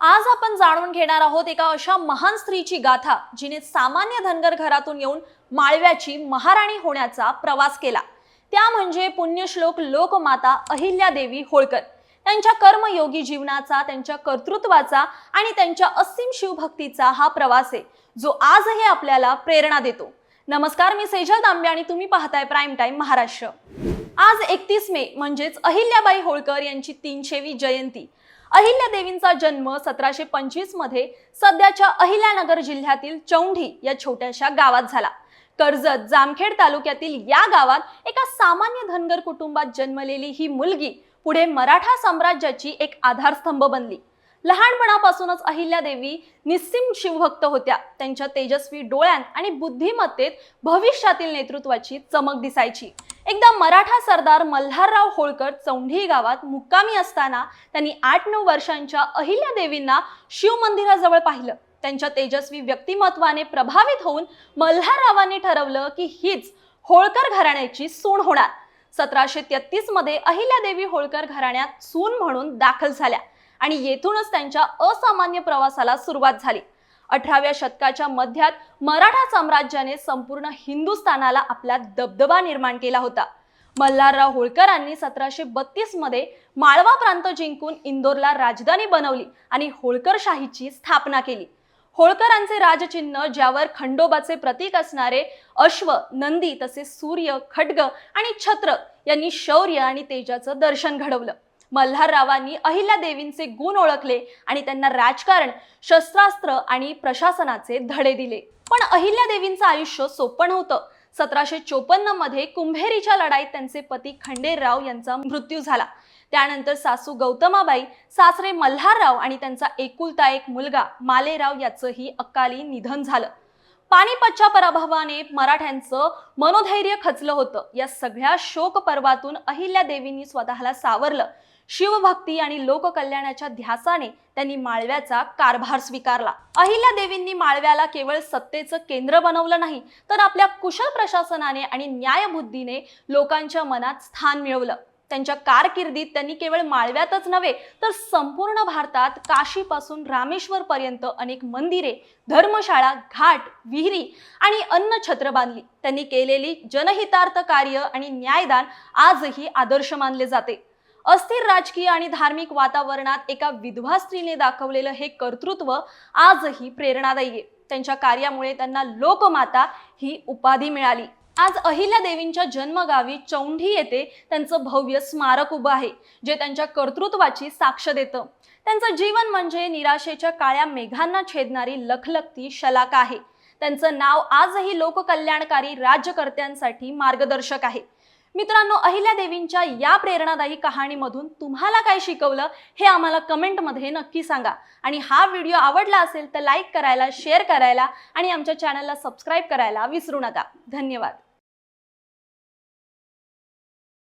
आज आपण जाणून घेणार आहोत एका अशा महान स्त्रीची गाथा जिने सामान्य धनगर घरातून येऊन माळव्याची महाराणी होण्याचा प्रवास केला. त्या म्हणजे पुण्यश्लोक लोकमाता अहिल्यादेवी होळकर. त्यांच्या कर्मयोगी जीवनाचा त्यांच्या कर्तृत्वाचा आणि त्यांच्या असीम शिवभक्तीचा हा प्रवास आहे जो आजही आपल्याला प्रेरणा देतो. नमस्कार मी सेजल तांबे आणि तुम्ही पाहताय प्राईम टाइम महाराष्ट्र. आज एकतीस मे म्हणजेच अहिल्याबाई होळकर यांची तीनशेवी जयंती. अहिल्या देवींचा जन्म सतराशे पंचवीसमध्ये सध्याच्या अहिल्यानगर जिल्ह्यातील चौंढी या छोट्याशा गावात झाला. कर्जत जामखेड तालुक्यातील या गावात एका सामान्य धनगर कुटुंबात जन्मलेली ही मुलगी पुढे मराठा साम्राज्याची एक आधारस्तंभ बनली. लहानपणापासूनच अहिल्यादेवी निस्सिम शिवभक्त होत्या. त्यांच्या तेजस्वी डोळ्यांत आणि बुद्धिमत्तेत भविष्यातील नेतृत्वाची चमक दिसायची. एकदा मराठा सरदार मल्हारराव होळकर चौंढी गावात मुक्कामी असताना त्यांनी आठ नऊ वर्षांच्या अहिल्यादेवींना शिव मंदिराजवळ पाहिलं. त्यांच्या तेजस्वी व्यक्तिमत्वाने प्रभावित होऊन मल्हाररावांनी ठरवलं की हीच होळकर घराण्याची सून होणार. सतराशे तेहतीसमध्ये अहिल्यादेवी होळकर घराण्यात सून म्हणून दाखल झाल्या आणि येथूनच त्यांच्या असामान्य प्रवासाला सुरुवात झाली. अठराव्या शतकाच्या मध्यात मराठा साम्राज्याने संपूर्ण हिंदुस्थानाला आपला दबदबा निर्माण केला होता. मल्हारराव होळकरांनी सतराशे बत्तीसमध्ये माळवा प्रांत जिंकून इंदोरला राजधानी बनवली आणि होळकरशाहीची स्थापना केली. होळकरांचे राजचिन्ह ज्यावर खंडोबाचे प्रतीक असणारे अश्व नंदी तसेच सूर्य खड्ग आणि छत्र यांनी शौर्य आणि तेजाचं दर्शन घडवलं. मल्हाररावांनी अहिल्यादेवींचे गुण ओळखले आणि त्यांना राजकारण शस्त्रास्त्र आणि प्रशासनाचे धडे दिले. पण अहिल्यादेवींचं आयुष्य सोपं होतं सतराशे चोपन्नमध्ये कुंभेरीच्या लढाईत त्यांचे पती खंडेराव यांचा मृत्यू झाला. त्यानंतर सासू गौतमाबाई सासरे मल्हारराव आणि त्यांचा एकुलता एक मुलगा मालेराव याचंही अकाली निधन झालं. पानिपतच्या पराभवाने मराठ्यांचं मनोधैर्य खचलं होतं. या सगळ्या शोक पर्वातून अहिल्या देवींनी स्वतःला सावरलं. शिवभक्ती आणि लोककल्याणाच्या ध्यासाने त्यांनी माळव्याचा कारभार स्वीकारला. अहिल्या देवींनी माळव्याला केवळ सत्तेचं केंद्र बनवलं नाही तर आपल्या कुशल प्रशासनाने आणि न्यायबुद्धीने लोकांच्या मनात स्थान मिळवलं. त्यांच्या कारकिर्दीत त्यांनी केवळ माळव्यातच नव्हे तर संपूर्ण भारतात काशीपासून रामेश्वरपर्यंत अनेक मंदिरे धर्मशाळा घाट विहिरी आणि अन्न छत्र बांधली. त्यांनी केलेली जनहितार्थ कार्य आणि न्यायदान आजही आदर्श मानले जाते. अस्थिर राजकीय आणि धार्मिक वातावरणात एका विधवा स्त्रीने दाखवलेलं हे कर्तृत्व आजही प्रेरणादायी आहे. त्यांच्या कार्यामुळे त्यांना लोकमाता ही उपाधी मिळाली. आज अहिल्या देवींच्या जन्मगावी चौंढी येथे त्यांचं भव्य स्मारक उभं आहे जे त्यांच्या कर्तृत्वाची साक्ष देतं. त्यांचं जीवन म्हणजे निराशेच्या काळ्या मेघांना छेदणारी लखलखती शलाका आहे. त्यांचं नाव आजही लोककल्याणकारी राज्यकर्त्यांसाठी मार्गदर्शक आहे. मित्रांनो अहिल्या देवींच्या या प्रेरणादायी कहाणीमधून तुम्हाला काय शिकवलं हे आम्हाला कमेंटमध्ये नक्की सांगा. आणि हा व्हिडिओ आवडला असेल तर लाईक करायला शेअर करायला आणि आमच्या चॅनलला सबस्क्राईब करायला विसरू नका. धन्यवाद.